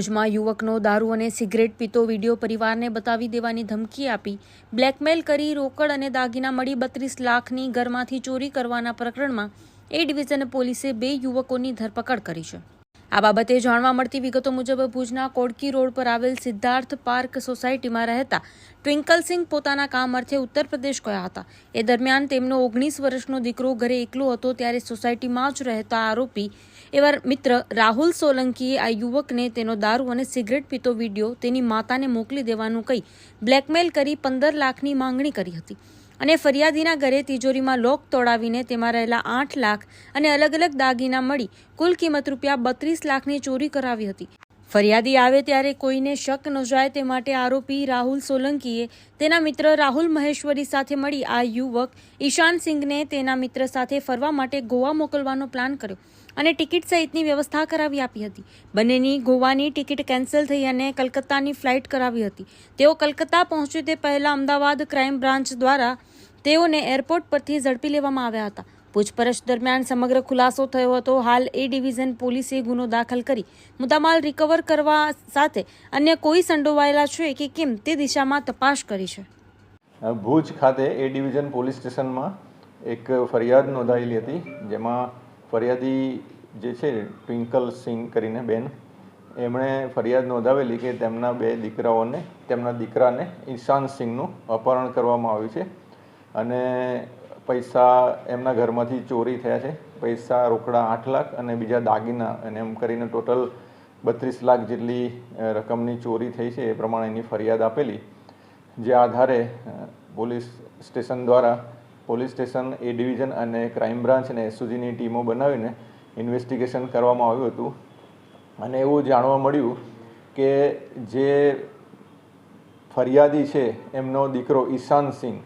ભુજમાં યુવકનો દારૂ અને સિગરેટ પીતો વીડિયો પરિવારને બતાવી દેવાની ધમકી આપી. બ્લેકમેલ કરી રોકડ અને દાગીના મળી બત્રીસ લાખની ઘરમાંથી ચોરી કરવાના પ્રકરણમાં એ ડિવિઝન પોલીસે બે યુવકોની ધરપકડ કરી છે. આ બાબતે જાણવા મળતી વિગતો મુજબ ભુજના કોડકી રોડ પર આવેલ સિદ્ધાર્થ પાર્ક સોસાયટીમાં રહેતા ટ્વિંકલસિંહ પોતાના કામ અર્થે ઉત્તર પ્રદેશ ગયા હતા. એ દરમિયાન તેમનો ઓગણીસ વર્ષનો દીકરો ઘરે એકલો હતો ત્યારે સોસાયટીમાં જ રહેતા આરોપી એવા મિત્ર રાહુલ સોલંકીએ આ યુવકને તેનો દારૂ અને સિગરેટ પીતો વીડિયો તેની માતાને મોકલી દેવાનું કહી બ્લેકમેલ કરી પંદર લાખની માંગણી કરી હતી. અને ફરિયાદીના ઘરે તિજોરીમાં લોક તોડાવીને તેમાં રહેલા આઠ લાખ અને અલગ અલગ દાગીના મળી કુલ કિંમત રૂપિયા બત્રીસ લાખની ચોરી કરાવી હતી. ફરિયાદી આવે ત્યારે કોઈને શક ન જાય તે માટે આરોપી રાહુલ સોલંકીએ તેના મિત્ર રાહુલ મહેશ્વરી સાથે મળી આ યુવક ઈશાન સિંઘને તેના મિત્ર સાથે ફરવા માટે ગોવા મોકલવાનો પ્લાન કર્યો અને ટિકિટ સહિતની વ્યવસ્થા કરાવી આપી હતી. બંનેની ગોવાની ટિકિટ કેન્સલ થઈ અને કલકત્તાની ફ્લાઇટ કરાવી હતી. તેઓ કલકત્તા પહોંચ્યું તે પહેલાં અમદાવાદ ક્રાઇમ બ્રાન્ચ દ્વારા તેઓને એરપોર્ટ પરથી ઝડપી લેવામાં આવ્યા હતા. પૂછપરછ દરમિયાન સમગ્ર ખુલાસો થયો હતો. હાલ એ ડિવિઝન પોલીસે ગુનો દાખલ કરી મુદ્દામાલ રિકવર કરવા સાથે અન્ય કોઈ સંડોવાયેલા છે કે કેમ તે દિશામાં તપાસ કરી છે. ભુજ ખાતે એ ડિવિઝન પોલીસ સ્ટેશનમાં એક ફરિયાદ નોંધાયેલી હતી, જેમાં ફરિયાદી જે છે ટ્વિંકલ સિંહ કરીને બેન, એમણે ફરિયાદ નોંધાવેલી કે તેમના બે દીકરાઓને, તેમના દીકરાને ઈશાન સિંહનું અપહરણ કરવામાં આવ્યું છે. અને પૈસા એમના ઘરમાંથી ચોરી થયા છે. પૈસા, રોકડા આઠ લાખ અને બીજા દાગીના અને એમ કરીને ટોટલ બત્રીસ લાખ જેટલી રકમની ચોરી થઈ છે. એ પ્રમાણે એની ફરિયાદ આપેલી. જે આધારે પોલીસ સ્ટેશન દ્વારા, પોલીસ સ્ટેશન, એ ડિવિઝન અને ક્રાઇમ બ્રાન્ચ અને એસઓજીની ટીમો બનાવીને ઇન્વેસ્ટિગેશન કરવામાં આવ્યું હતું. અને એવું જાણવા મળ્યું કે જે ફરિયાદી છે, એમનો દીકરો ઈશાન સિંહ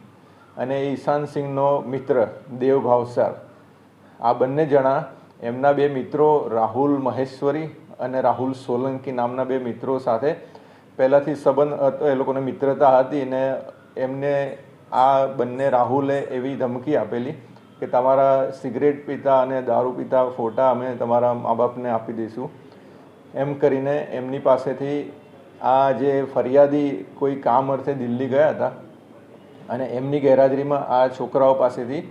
અને ઈશાન સિંહનો મિત્ર, દેવ ભાવસાર. આ બંને જણા એમના બે મિત્રો, રાહુલ મહેશ્વરી અને રાહુલ સોલંકી નામના બે મિત્રો સાથે પહેલાંથી સંબંધ, એ લોકોને મિત્રતા હતી ને એમને આ બંને રાહુલે એવી ધમકી આપેલી કે તમારા સિગરેટ પીતા અને દારૂ પીતા ફોટા અમે તમારા મા બાપને આપી દઈશું. એમ કરીને એમની પાસેથી આ જે ફરિયાદી કોઈ કામ અર્થે દિલ્હી ગયા હતા અને એમની ગેરહાજરીમાં આ છોકરાઓ પાસેથી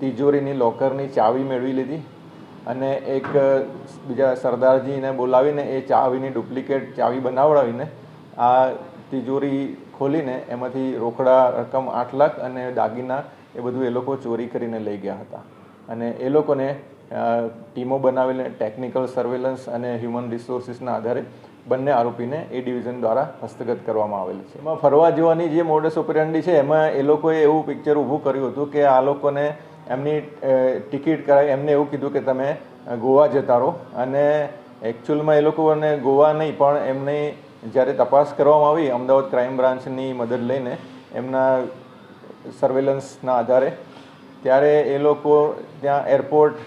તિજોરીની લોકરની ચાવી મેળવી લીધી અને એક બીજા સરદારજીને બોલાવીને એ ચાવીની ડુપ્લિકેટ ચાવી બનાવડાવીને આ તિજોરી ખોલીને એમાંથી રોકડા રકમ આઠ લાખ અને દાગીના એ બધું એ લોકો ચોરી કરીને લઈ ગયા હતા. અને એ લોકોને ટીમો બનાવીને ટેકનિકલ સર્વેલન્સ અને હ્યુમન રિસોર્સિસના આધારે બંને આરોપીને એ ડિવિઝન દ્વારા હસ્તગત કરવામાં આવેલ છે. એમાં ફરવા જવાની જે મોડસ ઓપરેન્ડી છે, એમાં એ લોકોએ એવું પિક્ચર ઊભું કર્યું હતું કે આ લોકોને એમની ટિકિટ કરાવી, એમને એવું કીધું કે તમે ગોવા જતા રહો. અને એકચ્યુઅલમાં એ લોકોને ગોવા નહીં, પણ એમની જ્યારે તપાસ કરવામાં આવી, અમદાવાદ ક્રાઇમ બ્રાન્ચની મદદ લઈને એમના સર્વેલન્સના આધારે, ત્યારે એ લોકો ત્યાં એરપોર્ટ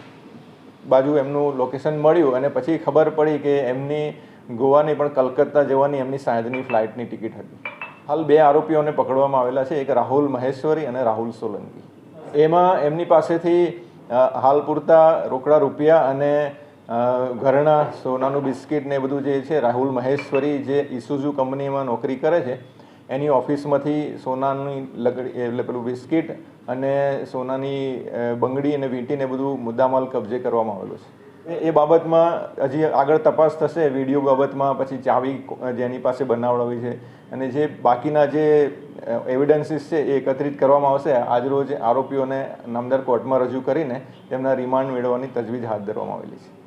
બાજુ એમનું લોકેશન મળ્યું અને પછી ખબર પડી કે એમની ગોવાની પણ કલકત્તા જવાની એમની સાંજની ફ્લાઇટની ટિકિટ હતી. હાલ બે આરોપીઓને પકડવામાં આવેલા છે એક રાહુલ મહેશ્વરી અને રાહુલ સોલંકી. એમાં એમની પાસેથી હાલ પૂરતા રોકડા રૂપિયા અને અ, સોનાનું બિસ્કિટ ને બધું જે છે રાહુલ મહેશ્વરી જે ઇસુઝુ કંપનીમાં નોકરી કરે છે એની ઓફિસમાંથી સોનાની લગડી એટલે પેલું બિસ્કિટ અને સોનાની બંગડી અને વીંટીને બધું મુદ્દામાલ કબજે કરવામાં આવેલું છે. એ- બાબતમાં હજી આગળ તપાસ થશે. વીડિયો બાબતમાં પછી ચાવી જેની પાસે બનાવડાવી છે. અને જે બાકીના જે એવિડન્સીસ છે એ એકત્રિત કરવામાં આવશે. આજરોજ આરોપીઓને નામદાર કોર્ટમાં રજૂ કરીને તેમના રિમાન્ડ મેળવવાની તજવીજ હાથ ધરવામાં આવેલી છે.